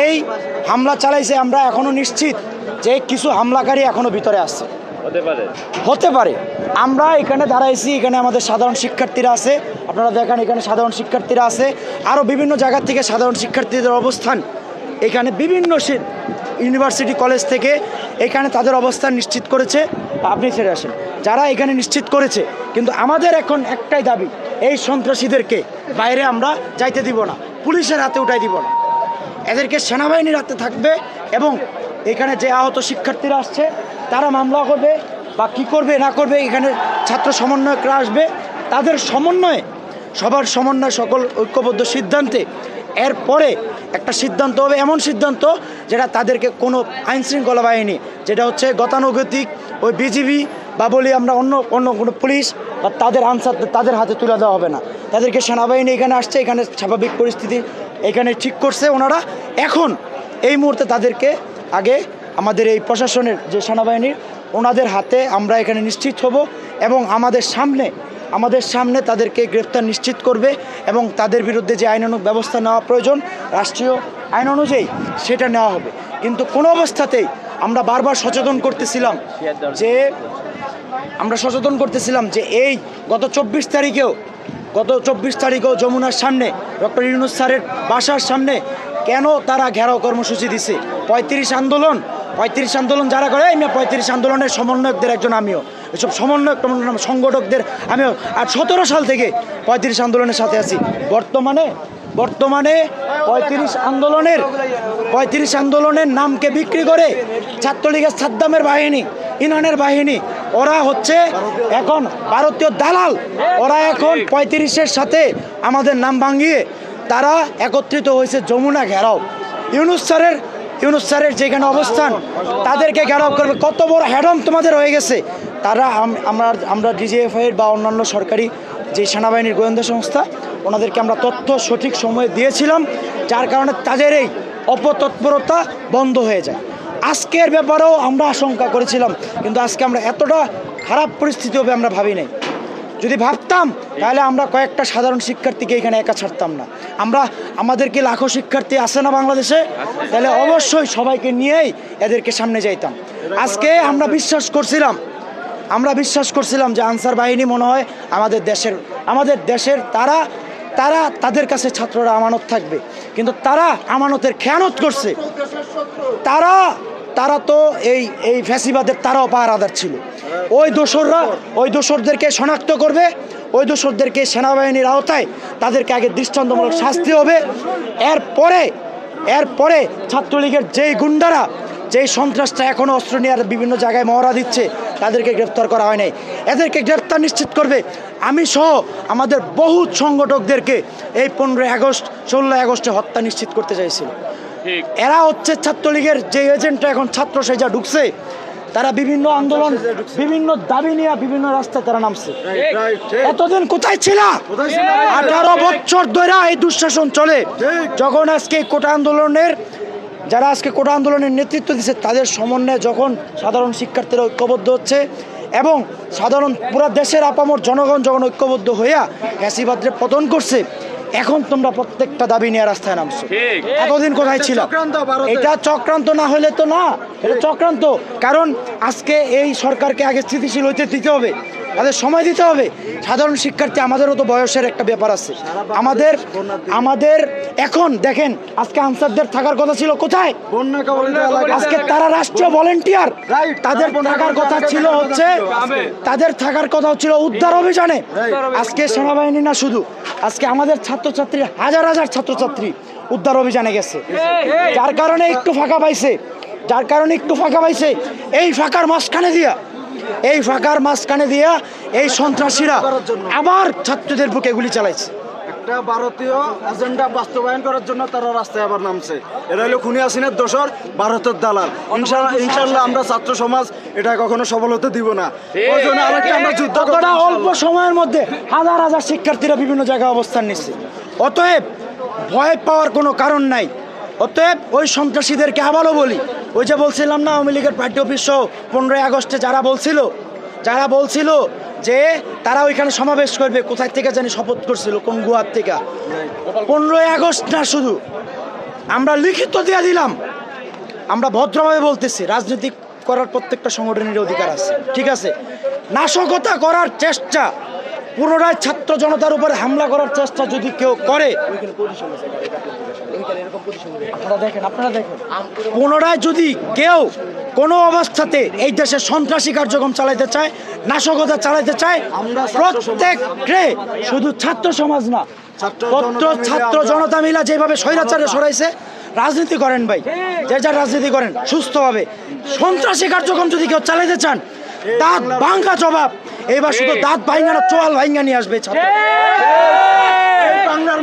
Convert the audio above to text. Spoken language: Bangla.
এই হামলা চালাইছে আমরা এখনও নিশ্চিত যে কিছু হামলাকারী এখনও ভিতরে আসছে হতে পারে। আমরা এখানে দাঁড়াইছি এখানে আমাদের সাধারণ শিক্ষার্থীরা আছে। আপনারা দেখেন এখানে সাধারণ শিক্ষার্থীরা আছে। আরও বিভিন্ন জায়গা থেকে সাধারণ শিক্ষার্থীদের অবস্থান। এখানে বিভিন্ন ইউনিভার্সিটি কলেজ থেকে এখানে তাদের অবস্থান নিশ্চিত করেছে। আপনি ছেড়ে আসেন। যারা এখানে নিশ্চিত করেছে কিন্তু আমাদের এখন একটাই দাবি এই সন্ত্রাসীদেরকে বাইরে আমরা যাইতে দিব না পুলিশের হাতে উঠাই দিব না। এদেরকে সেনাবাহিনীর হাতে থাকবে এবং এখানে যে আহত শিক্ষার্থীরা আসছে, তারা মামলা করবে বা কি করবে, না করবে, এখানে ছাত্র সমন্বয়করা আসবে। তাদের সমন্বয়ে, সবার সমন্বয় সকল ঐক্যবদ্ধ সিদ্ধান্তে, এরপরে একটা সিদ্ধান্ত হবে, এমন সিদ্ধান্ত যেটা তাদেরকে কোনো আইন শৃঙ্খলা বাহিনী, যেটা হচ্ছে গতানুগতিক, ওই বিজিবি বা বলি আমরা অন্য অন্য কোনো পুলিশ বা তাদের আনসার তাদের হাতে তুলে দেওয়া হবে না। তাদেরকে সেনাবাহিনী এখানে আসছে, এখানে স্বাভাবিক পরিস্থিতি এখানে ঠিক করছে ওনারা। এখন এই মুহূর্তে তাদেরকে আগে আমাদের এই প্রশাসনের যে সেনাবাহিনীর, ওনাদের হাতে আমরা এখানে নিশ্চিত হব এবং আমাদের সামনে আমাদের সামনে তাদেরকে গ্রেফতার নিশ্চিত করবে এবং তাদের বিরুদ্ধে যে আইনানুগ ব্যবস্থা নেওয়া প্রয়োজন, রাষ্ট্রীয় আইন অনুযায়ী সেটা নেওয়া হবে। কিন্তু কোনো অবস্থাতেই আমরা বারবার সচেতন করতেছিলাম যে, আমরা সচেতন করতেছিলাম যে এই গত চব্বিশ তারিখেও গত চব্বিশ তারিখেও যমুনার সামনে, ডক্টর ইউনুস স্যারের বাসার সামনে কেন তারা ঘেরাও কর্মসূচি দিছে? পঁয়ত্রিশ আন্দোলন পঁয়ত্রিশ আন্দোলন যারা করে আমি পঁয়ত্রিশ আন্দোলনের সমন্বয়কদের একজন আমিও। এসব সমন্বয়ক সংগঠকদের আমিও। আর সতেরো সাল থেকে পঁয়ত্রিশ আন্দোলনের সাথে আছি। বর্তমানে বর্তমানে পঁয়ত্রিশ আন্দোলনের পঁয়ত্রিশ আন্দোলনের নামকে বিক্রি করে ছাত্রলীগের সাদ্দামের বাহিনী, ইনানের বাহিনী ওরা হচ্ছে এখন ভারতীয় দালাল। ওরা এখন পঁয়ত্রিশের সাথে আমাদের নাম ভাঙিয়ে তারা একত্রিত হয়েছে যমুনা ঘেরাও। ইউনুস স্যারের ইউনুস স্যারের যেখানে অবস্থান, তাদেরকে ঘেরাও করবে। কত বড় হ্যাডম তোমাদের হয়ে গেছে। তারা আম- আমরা আমরা ডিজিএফআইয়ের বা অন্যান্য সরকারি যে সেনাবাহিনীর গোয়েন্দা সংস্থা, ওনাদেরকে আমরা তথ্য সঠিক সময়ে দিয়েছিলাম, যার কারণে তাদের এই অপতৎপরতা বন্ধ হয়ে যায়। আজকের ব্যাপারেও আমরা আশঙ্কা করেছিলাম, কিন্তু আজকে আমরা এতটা খারাপ পরিস্থিতি হবে আমরা ভাবি নাই। যদি ভাবতাম, তাহলে আমরা কয়েকটা সাধারণ শিক্ষার্থীকে এখানে একা ছাড়তাম না। আমরা, আমাদের কি লাখো শিক্ষার্থী আছে না বাংলাদেশে? তাহলে অবশ্যই সবাইকে নিয়েই এদেরকে সামনে যাইতাম। আজকে আমরা বিশ্বাস করছিলাম, আমরা বিশ্বাস করছিলাম যে আনসার বাহিনী মনে হয় আমাদের দেশের আমাদের দেশের তারা তারা তাদের কাছে ছাত্ররা আমানত থাকবে। কিন্তু তারা আমানতের খেয়ানত করছে। তারা তারা তো এই এই ফ্যাসিবাদের তারাও পাহারাদার ছিল। ওই দোসররা, ওই দোসরদেরকে শনাক্ত করবে। ওই দোসরদেরকে সেনাবাহিনীর আওতায় তাদেরকে আগে দৃষ্টান্তমূলক শাস্তি হবে। এরপরে এরপরে ছাত্রলীগের যেই গুন্ডারা যেই সন্ত্রাসটা এখনও অস্ত্র নিয়ে বিভিন্ন জায়গায় মহড়া দিচ্ছে তাদেরকে গ্রেপ্তার করা হয় নাই। এদেরকে গ্রেপ্তার নিশ্চিত করবে আমি সহ আমাদের বহু সংগঠকদেরকে এই পনেরোই আগস্ট ষোলোই আগস্টে হত্যা নিশ্চিত করতে চাইছিল। এরা হচ্ছে ছাত্রলীগের যে এজেন্টরা এখন ছাত্র সেজা ঢুকছে তারা বিভিন্ন আন্দোলন বিভিন্ন দাবি নিয়ে বিভিন্ন রাস্তায় তারা নামছে। এতদিন কোথায় ছিল? আঠারো বছর ধরে এই দুঃশাসন চলে। যখন আজকে কোটা আন্দোলনের যারা আজকে কোটা আন্দোলনের নেতৃত্ব দিচ্ছে তাদের সমন্বয়ে যখন সাধারণ শিক্ষার্থীরা ঐক্যবদ্ধ হচ্ছে এবং সাধারণ পুরো দেশের আপামর জনগণ যখন ঐক্যবদ্ধ হইয়া ফ্যাসিবাদরে পতন করছে এখন তোমরা প্রত্যেকটা দাবি নিয়ে রাস্তায় নামছো। ঠিক। এতদিন কোথায় ছিল? এটা চক্রান্ত না হলে তো না এটা চক্রান্ত। কারণ আজকে এই সরকারকে আগে স্থিতিশীল হইতে দিতে হবে। তাদের সময় দিতে হবে। সাধারণ শিক্ষার্থী আমাদেরও তো বয়সের একটা ব্যাপার আছে। আমাদের আমাদের এখন দেখেন আজকে আনসারদের থাকার কথা ছিল কোথায়? বন্যা কবলিত এলাকা আজকে তারা রাষ্ট্রীয় ভলেন্টিয়ার। তাদের থাকার কথা ছিল হচ্ছে তাদের থাকার কথা ছিল উদ্ধার অভিযানে। আজকে সেনাবাহিনী না শুধু আজকে আমাদের ছাত্রছাত্রী হাজার হাজার ছাত্রছাত্রী উদ্ধার অভিযানে গেছে। যার কারণে একটু ফাঁকা পাইছে। যার কারণে একটু ফাঁকা পাইছে। এই ফাঁকার মাঝখানে দিয়া এই ফাঁকার মাঝখানে দিয়া এই সন্ত্রাসীরা আবার ছাত্রদের বুকে গুলি চালাইছে। একটা ভারতীয় এজেন্ডা বাস্তবায়ন করার জন্য তারা রাস্তায় আবার নামছে। এরা হলো খুনি হাসিনের দোসর ভারতের দালাল। ইনশাল্লাহ ইনশাল্লাহ আমরা ছাত্র সমাজ এটা কখনো সফল হতে দিব না। ওই জন্য আরেকটা আমরা যুদ্ধ অল্প সময়ের মধ্যে হাজার হাজার শিক্ষার্থীরা বিভিন্ন জায়গায় অবস্থান নিচ্ছে অতএব ভয় পাওয়ার কোনো কারণ নাই। অতএব ওই সন্ত্রাসীদেরকে আবারও বলি, ওই যে বলছিলাম না, আওয়ামী লীগের পার্টি অফিস সহ পনেরোই আগস্টে যারা বলছিল যারা বলছিল যে তারা ওইখানে সমাবেশ করবে, কোথায় থেকে জানি শপথ করছিল, কোন গুহার থেকে। পনেরোই আগস্ট না শুধু, আমরা লিখিত দিয়ে দিলাম, আমরা ভদ্রভাবে বলতেছি, রাজনীতি করার প্রত্যেকটা সংগঠনের অধিকার আছে, ঠিক আছে? নাশকতা করার চেষ্টা, পুনরায় ছাত্র জনতার উপরে হামলা করার চেষ্টা যদি কেউ করে আপনারা দেখেন আপনারা দেখেন। পুনরায় যদি কেউ কোনো অবস্থাতে এই দেশে সন্ত্রাসী কার্যক্রম চালাইতে চায় নাশকতা চালাইতে চায় প্রত্যেককে শুধু ছাত্র সমাজ না ছাত্র জনতা ছাত্র জনতা মিলা যেভাবে স্বৈরাচারে সরাইছে রাজনীতি করেন ভাই। যে যার রাজনীতি করেন সুস্থভাবে। সন্ত্রাসী কার্যক্রম যদি কেউ চালাইতে চান দাঁত ভাঙ্গা জবাব। এবার শুধু দাঁত ভাঙ্গা না চোয়াল ভাঙ্গা নিয়ে আসবে ছাত্র। বাংলার